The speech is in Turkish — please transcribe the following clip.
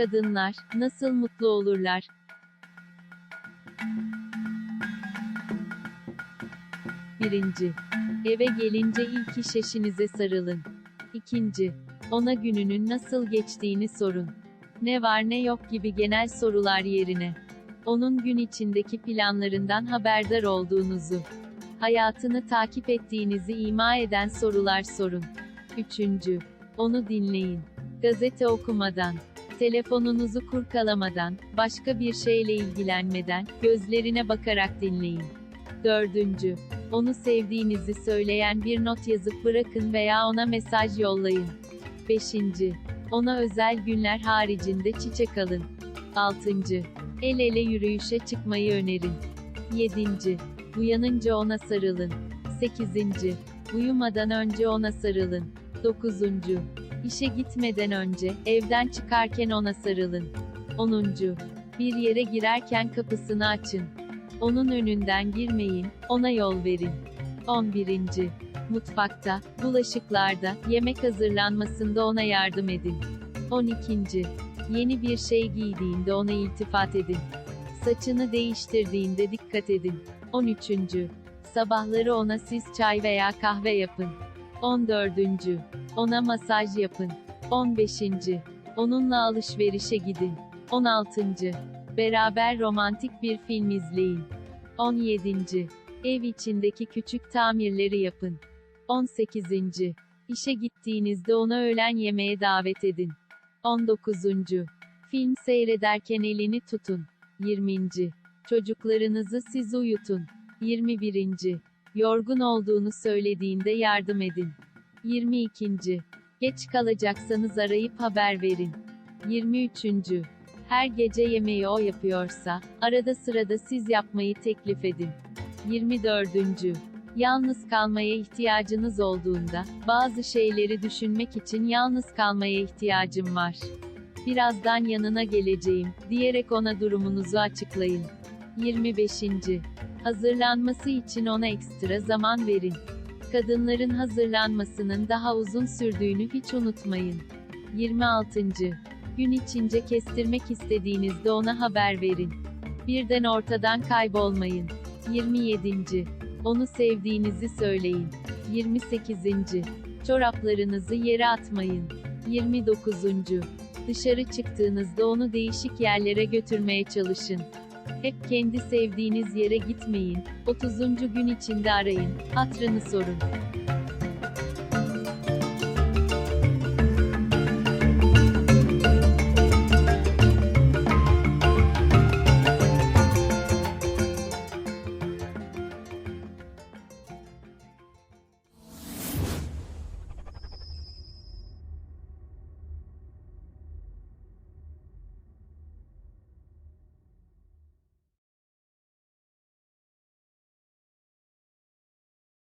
Kadınlar nasıl mutlu olurlar? Birinci. Eve gelince ilk iş eşinize sarılın. İkinci. Ona gününün nasıl geçtiğini sorun. Ne var ne yok gibi genel sorular yerine. Onun gün içindeki planlarından haberdar olduğunuzu, hayatını takip ettiğinizi ima eden sorular sorun. Üçüncü. Onu dinleyin. Gazete okumadan, telefonunuzu kurkalamadan, başka bir şeyle ilgilenmeden, gözlerine bakarak dinleyin. Dördüncü. Onu sevdiğinizi söyleyen bir not yazıp bırakın veya ona mesaj yollayın. Beşinci. Ona özel günler haricinde çiçek alın. Altıncı. El ele yürüyüşe çıkmayı önerin. Yedinci. Uyanınca ona sarılın. Sekizinci. Uyumadan önce ona sarılın. Dokuzuncu. İşe gitmeden önce, evden çıkarken ona sarılın. Onuncu. Bir yere girerken kapısını açın. Onun önünden girmeyin, ona yol verin. 11. Mutfakta, bulaşıklarda, yemek hazırlanmasında ona yardım edin. 12. Yeni bir şey giydiğinde ona iltifat edin. Saçını değiştirdiğinde dikkat edin. 13. Sabahları ona siz çay veya kahve yapın. 14. Ona masaj yapın. 15. Onunla alışverişe gidin. 16. Beraber romantik bir film izleyin. 17. Ev içindeki küçük tamirleri yapın. 18. İşe gittiğinizde onu öğlen yemeğe davet edin. 19. Film seyrederken elini tutun. 20. Çocuklarınızı siz uyutun. 21. Yorgun olduğunu söylediğinde yardım edin. 22. Geç kalacaksanız arayıp haber verin. 23. Her gece yemeği o yapıyorsa, arada sırada siz yapmayı teklif edin. 24. Yalnız kalmaya ihtiyacınız olduğunda, bazı şeyleri düşünmek için yalnız kalmaya ihtiyacım var. Birazdan yanına geleceğim, diyerek ona durumunuzu açıklayın. 25. Hazırlanması için ona ekstra zaman verin. Kadınların hazırlanmasının daha uzun sürdüğünü hiç unutmayın. 26. Gün içince kestirmek istediğinizde ona haber verin. Birden ortadan kaybolmayın. 27. Onu sevdiğinizi söyleyin. 28. Çoraplarınızı yere atmayın. 29. Dışarı çıktığınızda onu değişik yerlere götürmeye çalışın. Hep kendi sevdiğiniz yere gitmeyin. 30. gün içinde arayın. Hatrını sorun.